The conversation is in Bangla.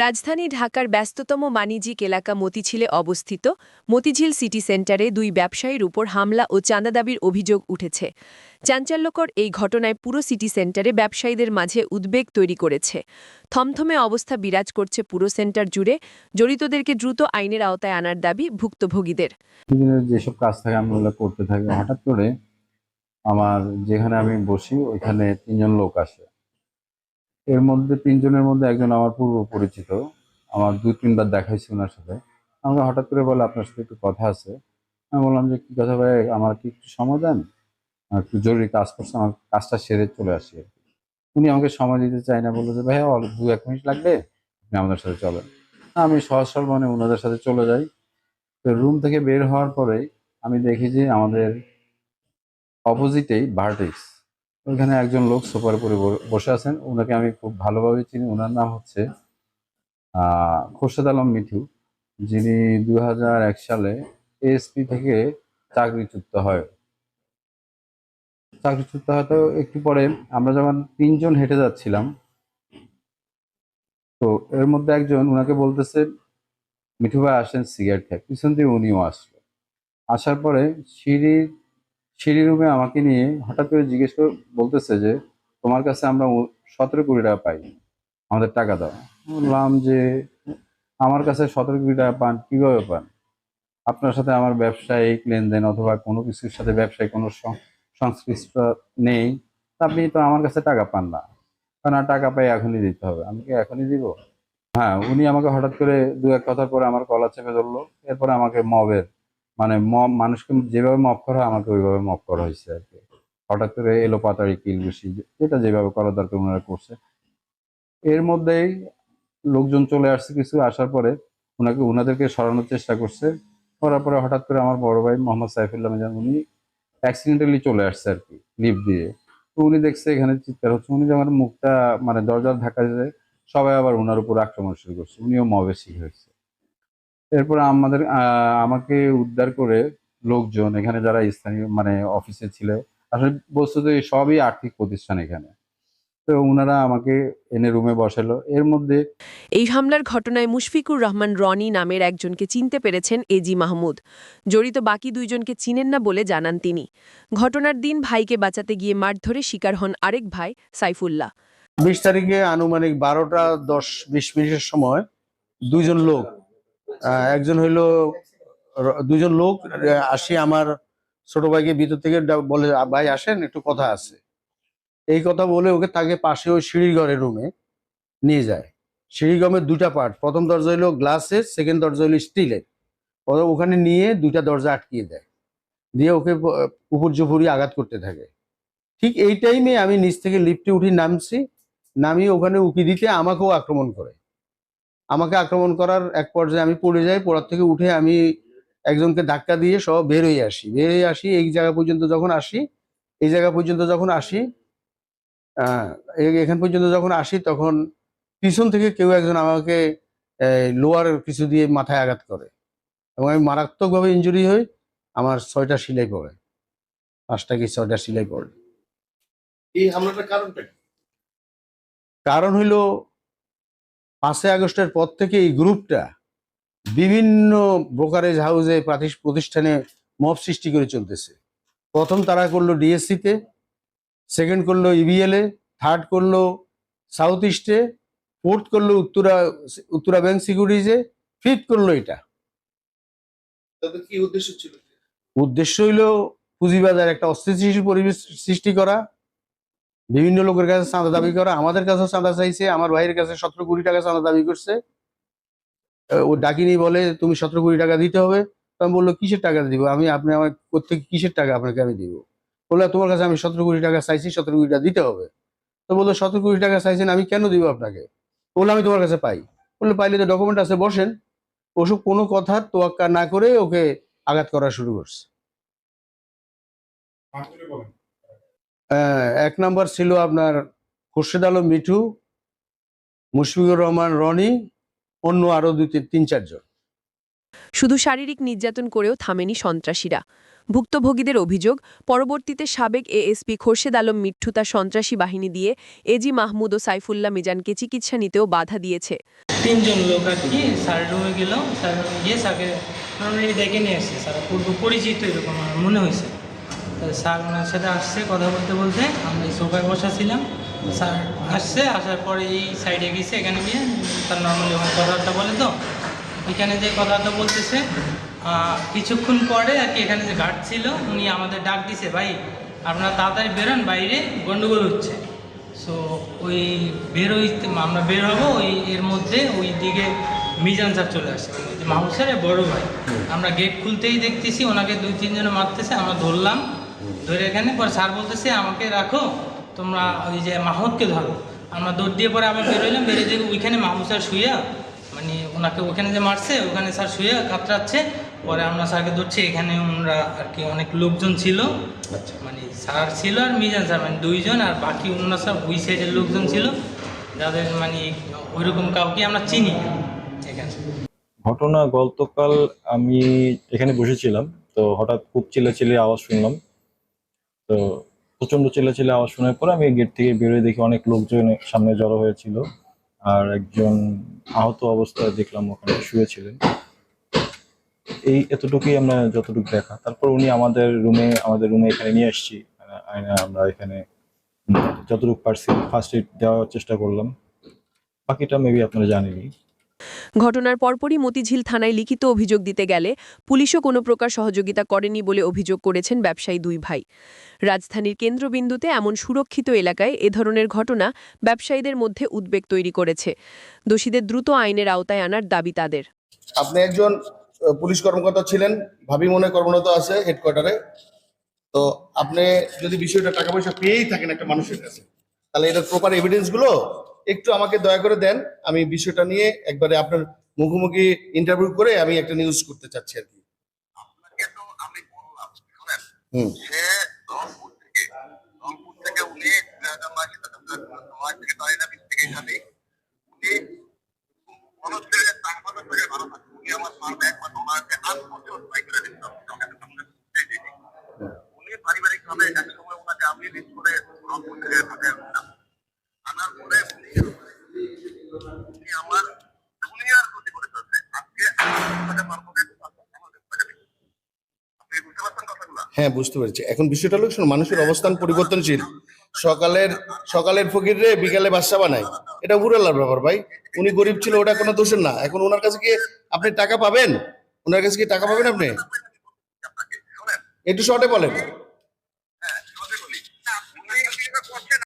রাজধানী ঢাকার ব্যস্ততম বাণিজ্যিক এলাকা মতিঝিলে অবস্থিত মতিঝিল সিটি সেন্টারে দুই ব্যবসায়ীর উপর হামলা ও চাঁদা দাবির অভিযোগ উঠেছে। চাঞ্চল্যকর এই ঘটনায় পুরো সিটি সেন্টারে ব্যবসায়ীদের মাঝে উদ্বেগ তৈরি করেছে। থমথমে অবস্থা বিরাজ করছে পুরো সেন্টার জুড়ে, জড়িতদেরকে দ্রুত আইনের আওতায় আনার দাবি ভুক্তভোগীদের। যেসব কাজ থাকে করতে থাকি। হঠাৎ করে আমার যেখানে আমি বসি, ওইখানে তিনজন লোক আসে। এর মধ্যে তিনজনের মধ্যে একজন আমার পূর্ব পরিচিত। আমার দু তিনবার দেখাইছি ওনার সাথে। আমাকে হঠাৎ করে বলে, আপনার সাথে একটু কথা আছে। আমি বললাম যে, কি কথা ভাই? আমার কি একটু সময় দেন? একটু জরুরি কাজ করছে, আমার কাজটা সেরে চলে আসি আর উনি আমাকে সময় দিতে চায় না, বলল যে ভাইয়া অল্প দু এক মিনিট লাগবে, আপনি আমাদের সাথে চলেন। আমি সহজ সরল মানে ওনাদের সাথে চলে যাই। তো রুম থেকে বের হওয়ার পরে আমি দেখি যে, আমাদের অপোজিটেই ভার্টিক্স ওইখানে একজন লোক সোফার উপরে বসে আছেন। ওনাকে আমি খুব ভালোভাবে চিনি। ওনার নাম হচ্ছে খোরশেদ আলম মিঠু। যিনি দু হাজার এক সালে এএসপি থেকে চাকরিচ্যুত হয়। চাকরিচ্যুত হয়তো একটু পরে আমরা যখন তিনজন হেঁটে যাচ্ছিলাম, তো এর মধ্যে একজন ওনাকে বলতেছে, মিঠু ভাই আসেন সিগারেট খায় পিছন দিয়ে উনিও আসলো। আসার পরে সিঁড়ি সিঁড়ি রুমে আমাকে নিয়ে হঠাৎ করে জিজ্ঞেস করে বলতেছে যে, তোমার কাছে আমরা সতেরো কোটি টাকা পাই, আমাদের টাকা দাও। বললাম যে, আমার কাছে সতেরো কোটি টাকা পান, কীভাবে পান? আপনার সাথে আমার ব্যবসায়িক লেনদেন অথবা কোনো কিছুর সাথে ব্যবসায়িক কোনো সংশ্লিষ্ট নেই আপনি তো আমার কাছে টাকা পান না। কারণ টাকা পাই এখনই দিতে হবে। আমি কি এখনই দিব? হ্যাঁ উনি আমাকে হঠাৎ করে দু এক কথার পরে আমার কলা চেপে ধরলো। এরপরে আমাকে মবের মানে মানুষকে যেভাবে মব করা আমাকে ওইভাবে মব করা হয়েছে আর কি। হঠাৎ করে এলো পাতাড়ি কিল বেশি যেটা যেভাবে করা দরকার ওনারা করছে। এর মধ্যেই লোকজন চলে আসছে কিছু, আসার পরে ওনাকে, ওনাদেরকে সরানোর চেষ্টা করছে। করার পরে হঠাৎ করে আমার বড় ভাই মোহাম্মদ সাইফুল্লাহ মিজান উনি অ্যাক্সিডেন্টালি চলে আসছে আর কি লিফট দিয়ে। তো উনি দেখছে এখানে চিৎকার হচ্ছে, উনি যখন মুখটা মানে দরজার ধাক্কা দিয়ে সবাই আবার ওনার উপর আক্রমণ শুরু করছে, উনিও মবে শিখ হয়েছে। এরপর আমাদের আহ, আমাকে উদ্ধার করে লোকজন এখানে যারা স্থানীয় মানে অফিসে ছিল আসলে বস্তুত সবই আর্থিক প্রতিষ্ঠান এখানে। তো ওনারা আমাকে এনে রুমে বসালো। এর মধ্যে এই হামলার ঘটনায় মুশফিকুর রহমান রনি নামের একজনকে চিনতে পেরেছেন এজি মাহমুদ। জড়িত বাকি দুইজনকে চিনেন না বলে জানান তিনি। ঘটনার দিন ভাইকে বাঁচাতে গিয়ে মারধরে শিকার হন আরেক ভাই সাইফুল্লাহ। বিশ তারিখে আনুমানিক বারোটা দশ বিশ মিনিটের সময় দুইজন লোক একজন হইল দুজন লোক আসি আমার ছোট ভাইকে ভিতর থেকে বলে ভাই আসেন, একটু কথা আছে। এই কথা বলে ওকে তাকে পাশে ওই সিঁড়ির ঘরের রুমে নিয়ে যায়। সিঁড়ি গমের দুটা পার্ট প্রথম দরজা হইল গ্লাসের সেকেন্ড দরজা হইল স্টিলের ওখানে নিয়ে দুইটা দরজা আটকিয়ে দেয়। দিয়ে ওকে প- উপর জুপুরি আঘাত করতে থাকে। ঠিক এই টাইমে আমি নিচ থেকে লিফটে উঠে নামছি। নামিয়ে ওখানে উকি দিতে আমাকেও আক্রমণ করে। আমাকে আক্রমণ করার এক পর্যায়ে আমি পড়ে যাই পড়ার থেকে উঠে আমি একজনকে ধাক্কা দিয়ে সব বের হয়ে আসি। বের হয়ে আসি এই জায়গা পর্যন্ত যখন আসি এই জায়গা পর্যন্ত যখন আসি এখান পর্যন্ত যখন আসি তখন পিছন থেকে কেউ একজন আমাকে লোয়ার কিছু দিয়ে মাথায় আঘাত করে এবং আমি মারাত্মকভাবে ইনজুরি হই আমার ছয়টা সেলাই পড়ে। পাঁচটা কি ছয়টা সেলাই পড়ে। এই হামলাটার কারণটা কারণ হইল পাঁচই আগস্টের পর থেকে এই গ্রুপটা বিভিন্ন ব্রোকারেজ হাউসে প্রতিষ্ঠানে মব সৃষ্টি করে চলতেছে। প্রথম তারা করল ডিএসসি তে সেকেন্ড করল ইবিএল থার্ড করল সাউথ ইস্টে ফোর্থ করল উত্তরা উত্তরা ব্যাংক সিকিউরিটিজে ফিফথ করল এটা। কি উদ্দেশ্য ছিল? উদ্দেশ্য হইল পুঁজিবাজার একটা অস্থিতিশীল পরিবেশ সৃষ্টি করা বিভিন্ন লোকের কাছে চাঁদা দাবি করা, আমাদের কাছে চাঁদা চাইছে, আমার ভাইয়ের কাছে সতেরো কোটি টাকা চাঁদা দাবি করছে। ও ডাকিনি বলে, তুমি সতেরো কোটি টাকা দিতে হবে। আমি বলল, কিসের টাকা দিব? আমি, আপনি আমার প্রত্যেক কিসের টাকা আপনাকে আমি দিব? বলল, তোমার কাছে আমি সতেরো কোটি টাকা চাইছি, সতেরো কোটি টাকা দিতে হবে। তো বলল, সতেরো কোটি টাকা চাইছেন, আমি কেন দিব আপনাকে? বলল, আমি তোমার কাছে পাই। বলল, পাইলে তো ডকুমেন্ট আছে, বসেন। ওসব কোনো কথা তোয়াক্কা না করে ওকে আঘাত করা শুরু করছে। এক নম্বর ছিল আপনার খুরশেদ আলম মিঠু মুশফিকুর রহমান রনি অন্য আরও দুই তিন- তিন চারজন। শুধু শারীরিক নির্যাতন করেও থামেনি সন্ত্রাসীরা। ভুক্তভোগীদের অভিযোগ পরবর্তীতে সাবেক এএসপি খোরশেদ আলম মিঠু তার সন্ত্রাসী বাহিনী দিয়ে এজি মাহমুদ ও সাইফুল্লাহ মিজানকে চিকিৎসা নিতেও বাধা দিয়েছে। তিনজন লোক আর কি স্যার রুমে গেল স্যার গিয়ে স্যারকে নর্মালি ডেকে নিয়ে আসছে স্যার। পূর্ব পরিচিত এরকম আমার মনে হয়েছে। স্যার ওনার সাথে আসছে কথা বলতে বলতে। আমরা এই সোফায় বসা ছিলাম স্যার আসছে আসার পরে এই সাইডে গেছে এখানে গিয়ে তার নর্মালি ওখানে কথাবার্তা বলে তো এখানে যে কথাবার্তা বলতেছে কিছুক্ষণ পরে আর কি এখানে যে গার্ড ছিল উনি আমাদের ডাক দিছে ভাই আপনারা তাড়াতাড়ি বেরোন বাইরে গন্ডগোল হচ্ছে। সো ওই বের হইতে আমরা বের হব ওই এর মধ্যে ওই দিকে মিজান স্যার চলে আসে। ওই যে মাহমুদ স্যারের বড় ভাই। আমরা গেট খুলতেই দেখতেছি ওনাকে দুই তিনজনে মারতেছে আমরা ধরলাম। ধরে এখানে পরে স্যার বলতেছে আমাকে রাখো তোমরা ওই যে মাহমুদকে ধরো। আমরা দৌড় দিয়ে পরে আবার বেরোইলাম বেরিয়ে দেখি ওইখানে মাহমুদ স্যার শুয়ে মানে ওনাকে ওখানে যে মারছে ওখানে স্যার শুয়ে কাতরাচ্ছে। পরে আমরা স্যারকে ধরছি এখানে ওনারা আর কি অনেক লোকজন ছিল। মানে স্যার ছিল আর মিজান স্যার মানে দুইজন আর বাকি অন্য সব ওই সাইডের লোকজন ছিল। যাদের মানে ওইরকম কাউকে আমরা চিনি এখানে। ঘটনা গতকাল আমি এখানে বসেছিলাম তো হঠাৎ খুব চিল্লাচিল্লি আওয়াজ শুনলাম। তো প্রচণ্ড চিল্লাচিল্লি আওয়াজ শোনার পরে আমি গেট থেকে বেরোয় দেখি অনেক লোকজন সামনে জড়ো হয়েছিল। আর একজন আহত অবস্থায় দেখলাম ওখানে শুয়েছিলেন। এই এতটুকুই আমরা যতটুকু দেখা। তারপর উনি আমাদের রুমে আমাদের রুমে এখানে নিয়ে আসছি। আয়না আমরা এখানে যতটুকু পারছি ফার্স্ট এড দেওয়ার চেষ্টা করলাম। বাকিটা মেবি আপনারা জানেনই। ঘটনার পরপরই মতিঝিল থানায় লিখিত অভিযোগ দিতে গেলে পুলিশও কোনো প্রকার সহযোগিতা করেনি বলে অভিযোগ করেছেন ব্যবসায়ী দুই ভাই। রাজধানীর কেন্দ্রবিন্দুতে এমন সুরক্ষিত এলাকায় এ ধরনের ঘটনা ব্যবসায়ীদের মধ্যে উদ্বেগ তৈরি করেছে। দোষীদের দ্রুত আইনের আওতায় আনার দাবি তাদের। আপনি একজন পুলিশ কর্মকর্তা ছিলেন, ভাবি মনে কর্মরত আছে হেডকোয়ার্টারে। তো আপনি যদি বিষয়টা টাকা পয়সা পেয়েই থাকেন একটা মানুষের কাছে, তাহলে এটার প্রপার এভিডেন্সগুলো একটু আমাকে দয়া করে দেন আমি বিষয়টা নিয়ে একবারে আপনার মুখোমুখি ইন্টারভিউ করে আমি একটা নিউজ করতে চাচ্ছি আর কি। সে রংপুর থেকে রংপুর থেকে উনি থেকে তাই না থেকে এখানে উনি মানুষের টাকা করে ভালো থাকে উনি আমার পারবে একবার ওনাকে আট বছর বাই করে দিতে হবে আমাকে সামনে দিয়ে দিই। উনি পারিবারিক ভাবে এক সময় ওনাকে আমি লিস্ট করে রংপুর থেকে ঢাকায় আনলাম হ্যাঁ বুঝতে পেরেছি। এখন বিষয়টা হলো শোনো, মানুষের অবস্থান পরিবর্তনশীল। সকালের সকালের ফকির রে বিকালে বাসা বানায়। এটা উড়ালার ব্যাপার ভাই। উনি গরিব ছিল ওটা কোনো দোষের না। এখন ওনার কাছে কি আপনি টাকা পাবেন? ওনার কাছে কি টাকা পাবেন আপনি? একটু শর্টে বলেন।